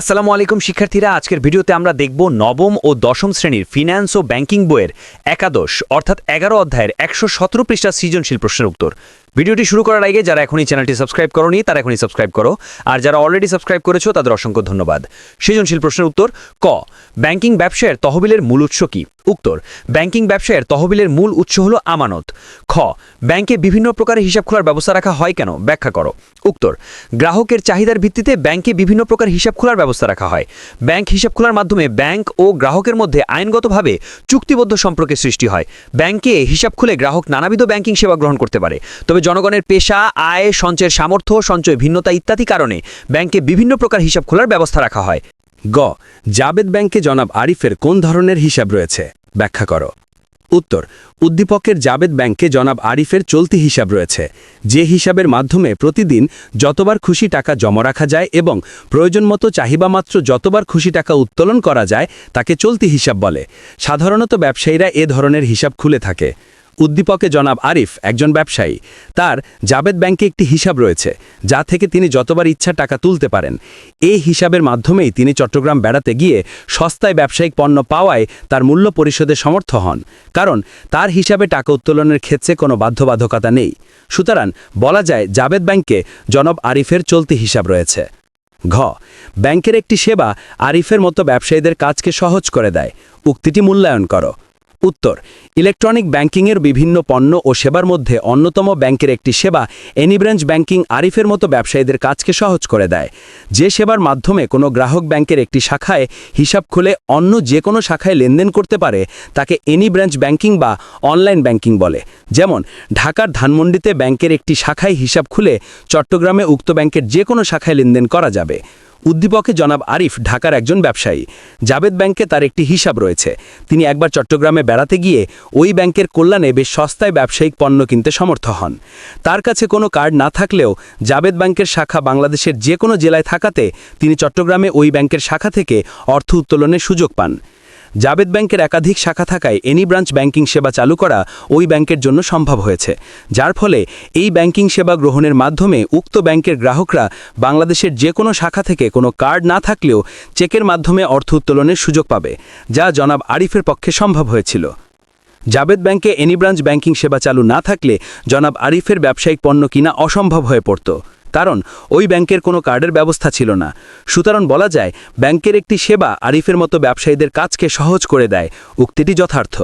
আসসালামু আলাইকুম, শিক্ষার্থীরা। আজকের ভিডিওতে আমরা দেখব নবম ও দশম শ্রেণির ফিন্যান্স ও ব্যাংকিং বইয়ের একাদশ, অর্থাৎ এগারো অধ্যায়ের একশো সতেরো পৃষ্ঠা সৃজনশীল প্রশ্নের উত্তর। ভিডিওটি শুরু করার আগে যারা এখনই চ্যানেলটি সাবস্ক্রাইব করনি, তারা এখনই সাবস্ক্রাইব করো। আর যারা অলরেডি সাবস্ক্রাইব করেছ, তাদের অসংখ্য ধন্যবাদ। সৃজনশীল প্রশ্নের উত্তর, ক, ব্যাংকিং ব্যবসায়ের তহবিলের মূল উৎস কি? উত্তর, ব্যাংকিং ব্যবসায়ের তহবিলের মূল উৎস হল আমানত। খ, ব্যাংকে বিভিন্ন প্রকারের হিসাব খোলার ব্যবস্থা রাখা হয় কেন? ব্যাখ্যা করো। উত্তর, গ্রাহকের চাহিদার ভিত্তিতে ব্যাংকে বিভিন্ন প্রকার হিসাব খোলার ব্যবস্থা রাখা হয়। ব্যাংক হিসাব খোলার মাধ্যমে ব্যাংক ও গ্রাহকের মধ্যে আইনগতভাবে চুক্তিবদ্ধ সম্পর্কের সৃষ্টি হয়। ব্যাংকে হিসাব খুলে গ্রাহক নানাবিধ ব্যাংকিং সেবা গ্রহণ করতে পারে। তবে জনগণের পেশা, আয়, সঞ্চয়ের সামর্থ্য, সঞ্চয় ভিন্নতা ইত্যাদি কারণে ব্যাংকে বিভিন্ন প্রকার হিসাব খোলার ব্যবস্থা রাখা হয়। গ, জাবেদ ব্যাংকে জনাব আরিফের কোন ধরনের হিসাব রয়েছে? ব্যাখ্যা করো। উত্তর, উদ্দীপকের জাবেদ ব্যাংকে জনাব আরিফের চলতি হিসাব রয়েছে। যে হিসাবের মাধ্যমে প্রতিদিন যতবার খুশি টাকা জমা রাখা যায় এবং প্রয়োজন মতো চাহিবামাত্র যতবার খুশি টাকা উত্তোলন করা যায়, তাকে চলতি হিসাব বলে। সাধারণত ব্যবসায়ীরা এ ধরনের হিসাব খুলে থাকে। উদ্দীপকে জনাব আরিফ একজন ব্যবসায়ী। তার জাবেদ ব্যাংকে একটি হিসাব রয়েছে, যা থেকে তিনি যতবার ইচ্ছা টাকা তুলতে পারেন। এই হিসাবের মাধ্যমেই তিনি চট্টগ্রাম বেড়াতে গিয়ে সস্তায় ব্যবসায়িক পণ্য পাওয়ায় তার মূল্য পরিশোধে সমর্থ হন, কারণ তার হিসাবে টাকা উত্তোলনের ক্ষেত্রে কোনো বাধ্যবাধকতা নেই। সুতরাং বলা যায়, জাবেদ ব্যাংকে জনাব আরিফের চলতি হিসাব রয়েছে। ঘ, ব্যাংকের একটি সেবা আরিফের মতো ব্যবসায়ীদের কাজকে সহজ করে দেয়। উক্তিটি মূল্যায়ন করো। উত্তর, ইলেকট্রনিক ব্যাংকিংয়ের বিভিন্ন পণ্য ও সেবার মধ্যে অন্যতম ব্যাংকের একটি সেবা এনিব্রাঞ্চ ব্যাংকিং আরিফের মতো ব্যবসায়ীদের কাজকে সহজ করে দেয়। যে সেবার মাধ্যমে কোনো গ্রাহক ব্যাংকের একটি শাখায় হিসাব খুলে অন্য যে কোনো শাখায় লেনদেন করতে পারে, তাকে এনি ব্রাঞ্চ ব্যাংকিং বা অনলাইন ব্যাংকিং বলে। যেমন, ঢাকার ধানমন্ডিতে ব্যাংকের একটি শাখায় হিসাব খুলে চট্টগ্রামে উক্ত ব্যাংকের যে কোনো শাখায় লেনদেন করা যাবে। উদ্দীপকে জনাব আরিফ ঢাকার একজন ব্যবসায়ী। জাবেদ ব্যাংকে তার একটি হিসাব রয়েছে। তিনি একবার চট্টগ্রামে বেড়াতে গিয়ে ওই ব্যাংকের কল্যাণে বেশ সস্তায় ব্যবসায়িক পণ্য কিনতে সমর্থ হন। তার কাছে কোনো কার্ড না থাকলেও জাবেদ ব্যাংকের শাখা বাংলাদেশের যে কোনো জেলায় থাকাতে তিনি চট্টগ্রামে ওই ব্যাংকের শাখা থেকে অর্থ উত্তোলনের সুযোগ পান। জাবেদ ব্যাংকের একাধিক শাখা থাকায় এনি ব্রাঞ্চ ব্যাংকিং সেবা চালু করা ওই ব্যাংকের জন্য সম্ভব হয়েছে। যার ফলে এই ব্যাংকিং সেবা গ্রহণের মাধ্যমে উক্ত ব্যাংকের গ্রাহকরা বাংলাদেশের যে কোনো শাখা থেকে কোনো কার্ড না থাকলেও চেকের মাধ্যমে অর্থ উত্তোলনের সুযোগ পাবে, যা জনাব আরিফের পক্ষে সম্ভব হয়েছিল। জাবেদ ব্যাংকে এনি ব্রাঞ্চ ব্যাংকিং সেবা চালু না থাকলে জনাব আরিফের ব্যবসায়িক পণ্য কিনা অসম্ভব হয়ে পড়ত। কারণ ওই ব্যাংকের কোনো কার্ডের ব্যবস্থা ছিল না। সুতরাং বলা যায়, ব্যাংকের একটি সেবা আরিফের মতো ব্যবসায়ীদের কাজকে সহজ করে দেয়। উক্তিটি যথার্থ।